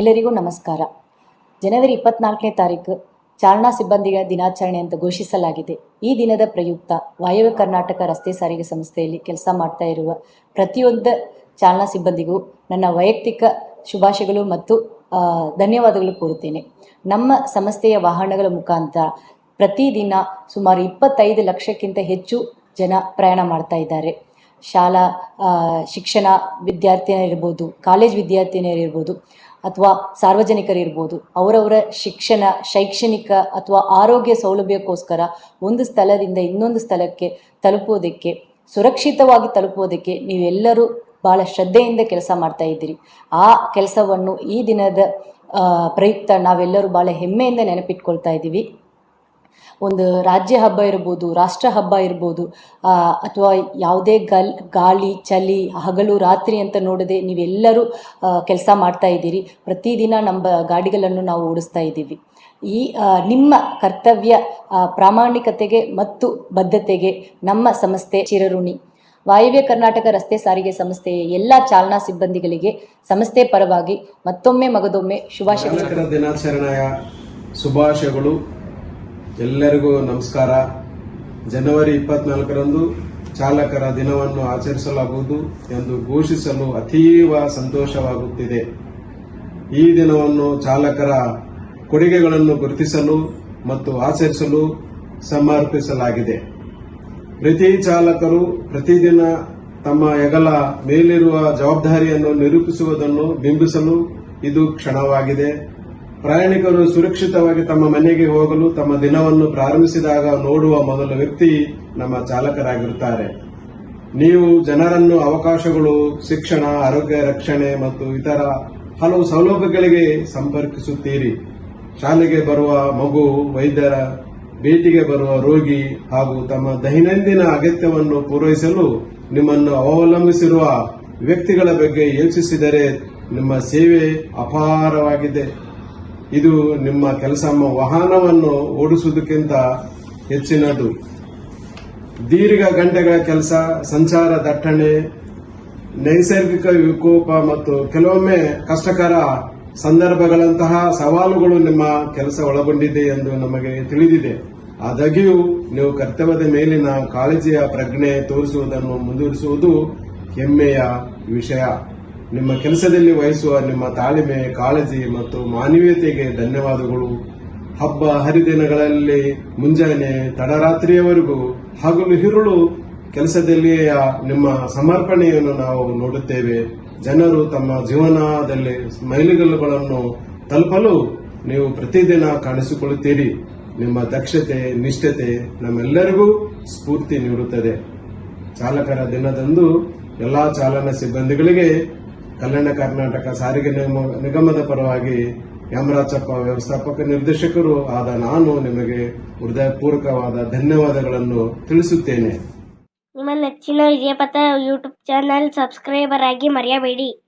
ಎಲ್ಲರಿಗೂ ನಮಸ್ಕಾರ. ಜನವರಿ ಇಪ್ಪತ್ನಾಲ್ಕನೇ ತಾರೀಕು ಚಾಲನಾ ಸಿಬ್ಬಂದಿಯ ದಿನಾಚರಣೆ ಅಂತ ಘೋಷಿಸಲಾಗಿದೆ. ಈ ದಿನದ ಪ್ರಯುಕ್ತ ವಾಯವ್ಯ ಕರ್ನಾಟಕ ರಸ್ತೆ ಸಾರಿಗೆ ಸಂಸ್ಥೆಯಲ್ಲಿ ಕೆಲಸ ಮಾಡ್ತಾ ಇರುವ ಪ್ರತಿಯೊಂದು ಚಾಲನಾ ಸಿಬ್ಬಂದಿಗೂ ನನ್ನ ವೈಯಕ್ತಿಕ ಶುಭಾಶಯಗಳು ಮತ್ತು ಧನ್ಯವಾದಗಳು ಕೋರುತ್ತೇನೆ. ನಮ್ಮ ಸಂಸ್ಥೆಯ ವಾಹನಗಳ ಮುಖಾಂತರ ಪ್ರತಿದಿನ ಸುಮಾರು ಇಪ್ಪತ್ತೈದು ಲಕ್ಷಕ್ಕಿಂತ ಹೆಚ್ಚು ಜನ ಪ್ರಯಾಣ ಮಾಡ್ತಾ ಇದ್ದಾರೆ. ಶಾಲಾ ಶಿಕ್ಷಣ ವಿದ್ಯಾರ್ಥಿನಿಯರಿರ್ಬೋದು ಕಾಲೇಜ್ ವಿದ್ಯಾರ್ಥಿನಿಯರಿರ್ಬೋದು ಅಥವಾ ಸಾರ್ವಜನಿಕರಿರ್ಬೋದು, ಅವರವರ ಶಿಕ್ಷಣ, ಶೈಕ್ಷಣಿಕ ಅಥವಾ ಆರೋಗ್ಯ ಸೌಲಭ್ಯಕ್ಕೋಸ್ಕರ ಒಂದು ಸ್ಥಳದಿಂದ ಇನ್ನೊಂದು ಸ್ಥಳಕ್ಕೆ ತಲುಪುವುದಕ್ಕೆ, ಸುರಕ್ಷಿತವಾಗಿ ತಲುಪುವುದಕ್ಕೆ ನೀವೆಲ್ಲರೂ ಬಹಳ ಶ್ರದ್ಧೆಯಿಂದ ಕೆಲಸ ಮಾಡ್ತಾ ಇದ್ದೀರಿ. ಆ ಕೆಲಸವನ್ನು ಈ ದಿನದ ಪ್ರಯುಕ್ತ ನಾವೆಲ್ಲರೂ ಭಾಳ ಹೆಮ್ಮೆಯಿಂದ ನೆನಪಿಟ್ಕೊಳ್ತಾ ಇದ್ದೀವಿ. ಒಂದು ರಾಜ್ಯ ಹಬ್ಬ ಇರ್ಬೋದು, ರಾಷ್ಟ್ರ ಹಬ್ಬ ಇರ್ಬೋದು ಅಥವಾ ಯಾವುದೇ ಗಲ್, ಗಾಳಿ, ಚಳಿ, ಹಗಲು, ರಾತ್ರಿ ಅಂತ ನೋಡದೆ ನೀವೆಲ್ಲರೂ ಕೆಲಸ ಮಾಡ್ತಾ ಇದ್ದೀರಿ. ಪ್ರತಿದಿನ ನಮ್ಮ ಗಾಡಿಗಳನ್ನು ನಾವು ಓಡಿಸ್ತಾ ಇದ್ದೀವಿ. ಈ ನಿಮ್ಮ ಕರ್ತವ್ಯ ಪ್ರಾಮಾಣಿಕತೆಗೆ ಮತ್ತು ಬದ್ಧತೆಗೆ ನಮ್ಮ ಸಂಸ್ಥೆ ಚಿರಋಣಿ. ವಾಯುವ್ಯ ಕರ್ನಾಟಕ ರಸ್ತೆ ಸಾರಿಗೆ ಸಂಸ್ಥೆಯ ಎಲ್ಲ ಚಾಲನಾ ಸಿಬ್ಬಂದಿಗಳಿಗೆ ಸಂಸ್ಥೆ ಪರವಾಗಿ ಮತ್ತೊಮ್ಮೆ ಮಗದೊಮ್ಮೆ ಶುಭಾಶಯ ದಿನಾಚರಣೆಯ ಶುಭಾಶಯಗಳು. ಎಲ್ಲರಿಗೂ ನಮಸ್ಕಾರ. ಜನವರಿ ಇಪ್ಪತ್ನಾಲ್ಕರಂದು ಚಾಲಕರ ದಿನವನ್ನು ಆಚರಿಸಲಾಗುವುದು ಎಂದು ಘೋಷಿಸಲು ಅತೀವ ಸಂತೋಷವಾಗುತ್ತಿದೆ. ಈ ದಿನವನ್ನು ಚಾಲಕರ ಕೊಡುಗೆಗಳನ್ನು ಗುರುತಿಸಲು ಮತ್ತು ಆಚರಿಸಲು ಸಮರ್ಪಿಸಲಾಗಿದೆ. ಪ್ರತಿ ಚಾಲಕರು ಪ್ರತಿದಿನ ತಮ್ಮ ಹೆಗಲ ಮೇಲಿರುವ ಜವಾಬ್ದಾರಿಯನ್ನು ನಿರೂಪಿಸುವುದನ್ನು ಬಿಂಬಿಸಲು ಇದು ಕ್ಷಣವಾಗಿದೆ. ಪ್ರಯಾಣಿಕರು ಸುರಕ್ಷಿತವಾಗಿ ತಮ್ಮ ಮನೆಗೆ ಹೋಗಲು, ತಮ್ಮ ದಿನವನ್ನು ಪ್ರಾರಂಭಿಸಿದಾಗ ನೋಡುವ ಮೊದಲ ವ್ಯಕ್ತಿ ನಮ್ಮ ಚಾಲಕರಾಗಿರುತ್ತಾರೆ. ನೀವು ಜನರನ್ನು ಅವಕಾಶಗಳು, ಶಿಕ್ಷಣ, ಆರೋಗ್ಯ ರಕ್ಷಣೆ ಮತ್ತು ಇತರ ಹಲವು ಸೌಲಭ್ಯಗಳಿಗೆ ಸಂಪರ್ಕಿಸುತ್ತೀರಿ. ಶಾಲೆಗೆ ಬರುವ ಮಗು, ವೈದ್ಯರ ಭೇಟಿಗೆ ಬರುವ ರೋಗಿ ಹಾಗೂ ತಮ್ಮ ದೈನಂದಿನ ಅಗತ್ಯವನ್ನು ಪೂರೈಸಲು ನಿಮ್ಮನ್ನು ಅವಲಂಬಿಸಿರುವ ವ್ಯಕ್ತಿಗಳ ಬಗ್ಗೆ ಯೋಚಿಸಿದರೆ ನಿಮ್ಮ ಸೇವೆ ಅಪಾರವಾಗಿದೆ. ಇದು ನಿಮ್ಮ ಕೆಲಸ ವಾಹನವನ್ನು ಓಡಿಸುವುದಕ್ಕಿಂತ ಹೆಚ್ಚಿನದು. ದೀರ್ಘ ಗಂಟೆಗಳ ಕೆಲಸ, ಸಂಚಾರ ದಟ್ಟಣೆ, ನೈಸರ್ಗಿಕ ವಿಕೋಪ ಮತ್ತು ಕೆಲವೊಮ್ಮೆ ಕಷ್ಟಕರ ಸಂದರ್ಭಗಳಂತಹ ಸವಾಲುಗಳು ನಿಮ್ಮ ಕೆಲಸ ಒಳಗೊಂಡಿದೆ ಎಂದು ನಮಗೆ ತಿಳಿದಿದೆ. ಆದಾಗ್ಯೂ, ನೀವು ಕರ್ತವ್ಯದ ಮೇಲಿನ ಕಾಳಜಿಯ ಪ್ರಜ್ಞೆ ತೋರಿಸುವುದನ್ನು ಮುಂದುವರಿಸುವುದು ಹೆಮ್ಮೆಯ ವಿಷಯ. ನಿಮ್ಮ ಕೆಲಸದಲ್ಲಿ ವಹಿಸುವ ನಿಮ್ಮ ತಾಳಿಮೆ, ಕಾಳಜಿ ಮತ್ತು ಮಾನವೀಯತೆಗೆ ಧನ್ಯವಾದಗಳು. ಹಬ್ಬ ಹರಿದಿನಗಳಲ್ಲಿ ಮುಂಜಾನೆ ತಡರಾತ್ರಿಯವರೆಗೂ ಹಗಲು ಹಿರುಳು ಕೆಲಸದಲ್ಲಿಯ ನಿಮ್ಮ ಸಮರ್ಪಣೆಯನ್ನು ನಾವು ನೋಡುತ್ತೇವೆ. ಜನರು ತಮ್ಮ ಜೀವನದಲ್ಲಿ ಮೈಲಿಗಲ್ಲುಗಳನ್ನು ತಲುಪಲು ನೀವು ಪ್ರತಿದಿನ ಕಾಣಿಸಿಕೊಳ್ಳುತ್ತೀರಿ. ನಿಮ್ಮ ದಕ್ಷತೆ, ನಿಷ್ಠತೆ ನಮ್ಮೆಲ್ಲರಿಗೂ ಸ್ಫೂರ್ತಿ ನೀಡುತ್ತದೆ. ಚಾಲಕರ ದಿನದಂದು ಎಲ್ಲಾ ಚಾಲನಾ ಸಿಬ್ಬಂದಿಗಳಿಗೆ ಕಲ್ಯಾಣ ಕರ್ನಾಟಕ ಸಾರಿಗೆ ನಿಗಮ- ನಿಗಮದ ಪರವಾಗಿ ಯಮರಾಜಪ್ಪ ವ್ಯವಸ್ಥಾಪಕ ನಿರ್ದೇಶಕರು ಆದ ನಾನು ನಿಮಗೆ ಹೃದಯಪೂರ್ವಕವಾದ ಧನ್ಯವಾದಗಳನ್ನು ತಿಳಿಸುತ್ತೇನೆ. ನಿಮ್ಮ ನೆಚ್ಚಿನ ವಿಜಯಪಥ ಯೂಟ್ಯೂಬ್ ಚಾನಲ್ ಸಬ್ಸ್ಕ್ರೈಬರ್ ಆಗಿ ಮರೆಯಬೇಡಿ.